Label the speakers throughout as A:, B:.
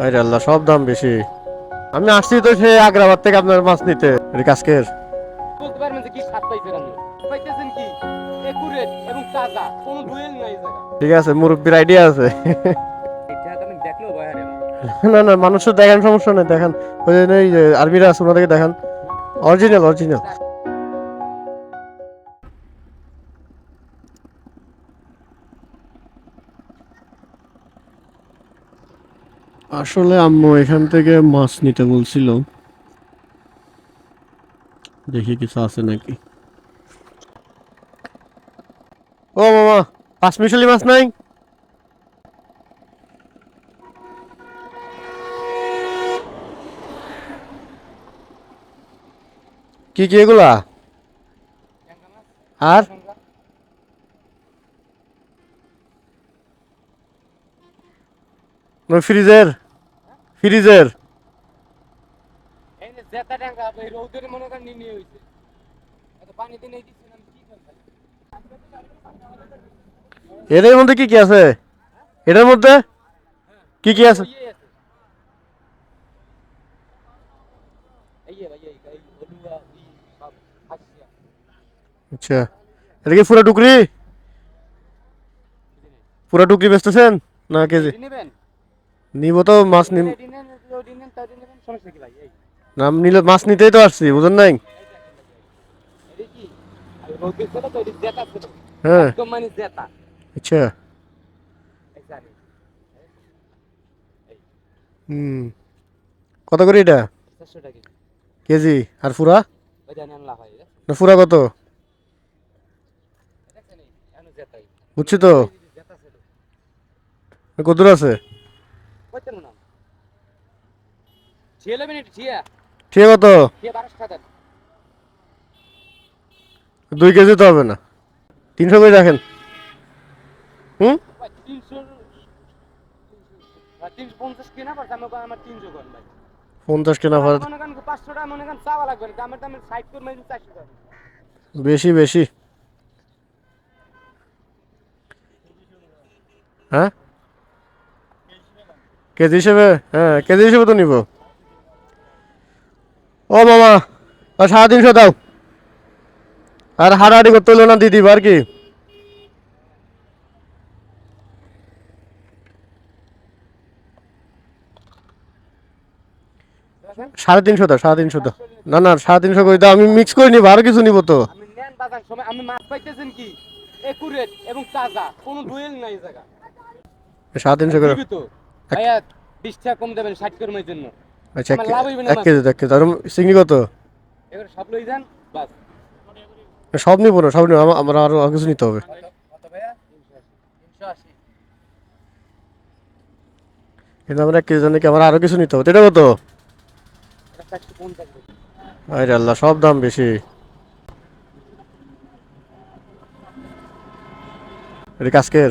A: আরে আল্লাহ সব দাম বেশি। আমি আসছি তো সেই আগ্রাবাদ থেকে আপনার মাছ নিতে। রিকাসকের
B: বলতে পারবেন যে কি স্বাদ পাইছেন আপনি পাইতেছেন কি? একুরেট এবং তাজা কোনো ডুয়েল নাই এই জায়গা
A: ঠিক আছে মুরব্বীর আইডিয়া আছে।
B: এটা আমি দেখলেও ভয় হারে
A: না। না মানুষের দেখান সমস্যা নেই দেখান। ওই যে এই যে আর্মিরা আছে ওনাদেরকে দেখান। অরিজিনাল অরিজিনাল আসলে আম্মু এখান থেকে মাছ নিতে বলছিল। দেখি কিছু আছে নাকি। ও মামা পাঁচ মিশালি মাছ নাই? কি কি এগুলা? আর? ফ্রিজের? ফ্রিজের। এদের মধ্যে কি কি আছে? এটার মধ্যে কি কি আছে?
B: ইয়ে
A: আচ্ছা এটা কি পুরা টুকরি? পুরা টুকরি বেচতেছেন? না কেজি
B: নেবেন?
A: নিব তো, মাছ নিম নিলে মাছ নিতেই তো আসছি, বুঝেন নাই? হ্যাঁ। আচ্ছা। হুম। কত করে এটা? কেজি? আর
B: ফুরা?
A: না পুরা কত? বুঝছি তো। কত দূর আছে
B: কইতেন না ছিয়ে মিনিট ছিয়া
A: ঠিক কত? দুই কেজি তো হবে না। তিনশো করে রাখেন। হুম?
B: পঞ্চাশ কিনা
A: ভাড়া
B: মনে করেন পাঁচশো টাকা মনে করেন চাওয়া লাগবে না দামের দামের সাইড করে মাইলে চারশো টাকা
A: বেশি বেশি হ্যাঁ কেজি হিসেবে হ্যাঁ কেজি হিসেবে তো নিব। ও মামা আর সাড়ে তিনশো দাও আর হাড়াহাড়ি করতে হলো না দিদি আর কি? সাড়ে তিনশো দাও সাড়ে তিনশো দাও না না সাড়ে তিনশো করে। দাও আমি মিক্স করে নিবো আরও কিছু নিবো তো। সাড়ে তিনশো করে।
B: ভাইয়া বিশ টাকা কম দেবেন ষাট কর্মের জন্য।
A: আচ্ছা
B: আমার লাভ হইবে না
A: এক কেজি এক কেজি। আর চিংড়ি কত?
B: এবার সব লই যান বাস।
A: সব নিবো না সব নিবো আমার আরও কিছু নিতে হবে। কিন্তু আমার এক কেজি জানি কি আমার আরও কিছু নিতে হবে। এটা কত? আরে আল্লাহ সব দাম বেশি। এটা কাজকের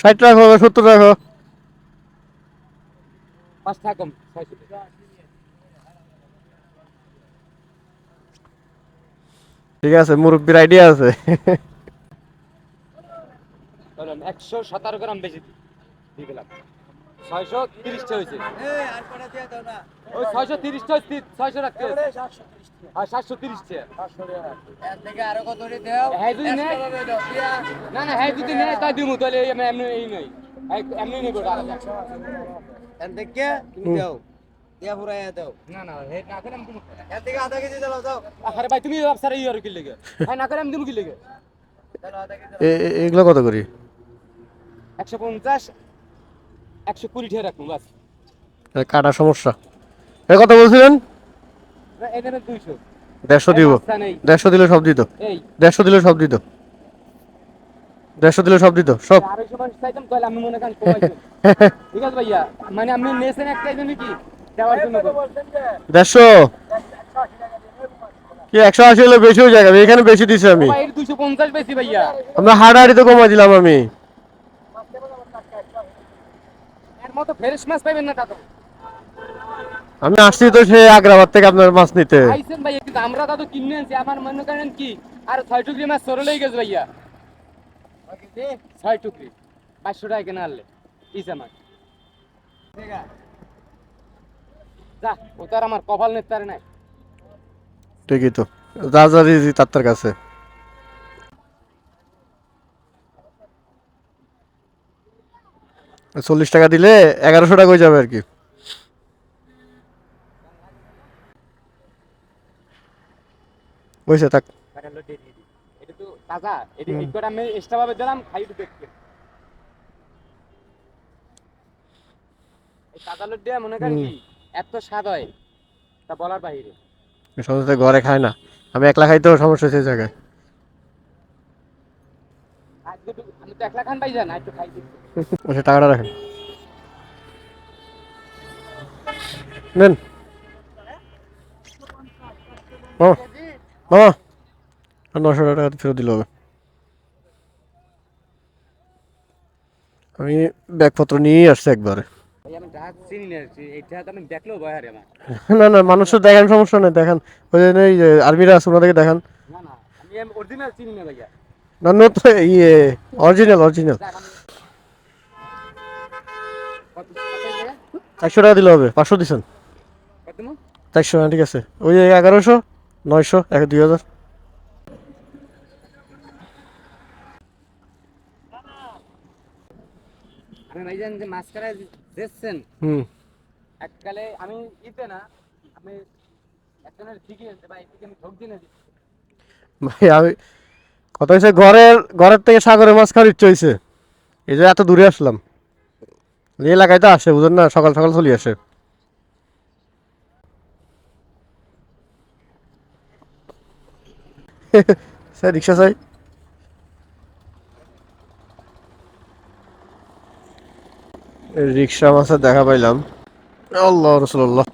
A: ষাট টাকা হবে সত্তর টাকা
B: পাঁচ টাকা কম
A: ঠিক আছে মুরব্বীর আইডিয়া আছে।
B: একশো সতেরো গ্রাম বেশি দিই দিলাম। ছয়শো তিরিশটা হয়েছে। ওই ছয়শো তিরিশটা ছয়শো রাখতে আর সাতশো তিরিশটা। হ্যাঁ যদি নেয় না না হ্যাঁ যদি নেয় তাই দিব তাহলে এমনি এই নই এমনি নেব ওটা আলাদা। না না হে না করে আমি দিব। আরে ভাই তুমি ব্যবসার ই আর কি লেগে? হ্যাঁ না করে আমি দিব কি লেগে?
A: এ- এগুলো কত করি?
B: একশো পঞ্চাশ একশো কুড়ি টাকা রাখব বাস।
A: এ, সমস্যা। এ কত বলছিলেন?
B: এখানে দুইশো।
A: দেড়শো দিব। দেড়শো দিলে সব দিত। দেড়শো দিলে সব দিত। দেড়শো দিলে সব দিত সব।
B: আড়াইশো মানুষ চাইতাম তাহলে আমি মনে করেন ঠিক আছে ভাইয়া মানে আপনি নিয়েছেন একটাই জন্য কি? দেওয়ার জন্য
A: দেড়শো? কি একশো আশি হলে বেশি হয়ে যায় এখানে বেশি দিছি আমি।
B: ভাই দুশো পঞ্চাশ বেশি ভাইয়া।
A: আমরা হাড়াহাড়িতে কমাই দিলাম আমি
B: এর মতো ফ্রেশ মাছ পাইবেন না তো
A: আমি আসছি তো সে আগ্রাবাদ থেকে আপনার মাছ নিতে।
B: আইছেন ভাইয়া কিন্তু আমরা তো কিনে আনছি। আমার মনে করেন কি আর ছয় টুকরি মাছ সরে লেগে গেছে ভাইয়া। ছয় টুকরি পাঁচশো টাকা কেনা আনলে। ইসে মাছ। যা ও তার আমার কপাল নেতারে নাই।
A: ঠিকই তো। যা যা দিয়েছি তার কাছে। চল্লিশ টাকা দিলে এগারোশো টাকা হয়ে যাবে আর কি। বুঝছে থাক। ঘরে খায় না। আমি একলা খাইতেও সমস্যা এই জায়গায়।
B: আমি তো একলা খান পাই যান একটু খাই
A: আচ্ছা টাকাটা রাখেন। নেন। মামা মামা। আর নশো টাকা ফেরত দিলে হবে। আমি ব্যাগপত্র নিয়েই আসছি একবারে।
B: না
A: না মানুষের দেখান সমস্যা নেই দেখান। ওই জন্য আর্মিরা আছে ওনাদেরকে দেখান।
B: না
A: নতুন ইয়ে অরিজিনাল অরিজিনাল
B: যাক আমি কত কত ভাইয়া?
A: চারশো টাকা দিলে হবে পাঁচশো দিচ্ছেন চারশো হ্যাঁ ঠিক আছে। ওই এগারোশো নয়শো এক দুই হাজার।
B: আমি ভাইজান যে দেখছেন
A: হুম।
B: এককালে আমি ইতে না আমি একজনের ঠিকই আছে ভাই এদিকে আমি ঠক দিই।
A: ভাই আমি কথা হয়েছে ঘরের ঘরের থেকে সাগরে মাছ খাওয়ার ইচ্ছে হয়েছে এই যে এত দূরে আসলাম। এলাকায় তো আসে, বুঝেন না? সকাল সকাল চলে আসে। স্যার, রিক্সা চাই? রিক্সা মাছের দেখা পাইলাম। আল্লাহ রসুল্লাহ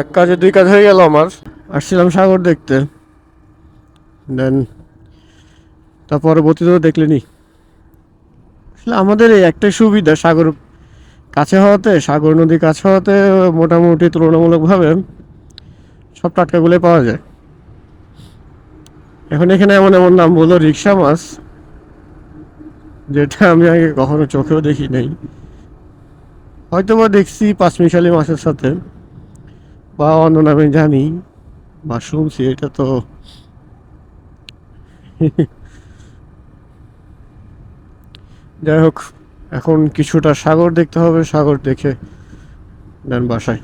A: এক কাজে দুই কাজ হয়ে গেল আমার। আসছিলাম সাগর দেখতে। দেন তার পরবর্তীতে দেখলেনি। আসলে আমাদের এই একটাই সুবিধা, সাগর কাছে হওয়াতে, সাগর নদী কাছে হওয়াতে মোটামুটি তুলনামূলকভাবে সব টাটকাগুলোই পাওয়া যায়। এখন এখানে এমন এমন নাম বলল রিক্সা মাছ, যেটা আমি আগে কখনো চোখেও দেখি নাই। হয়তো বা দেখছি পাঁচমিশালি মাছের সাথে, বা অন্য নামে জানি, বা শুনছি, এটা তো যাই হোক এখন কিছুটা সাগর দেখতে হবে সাগর দেখে দেন বাসায়।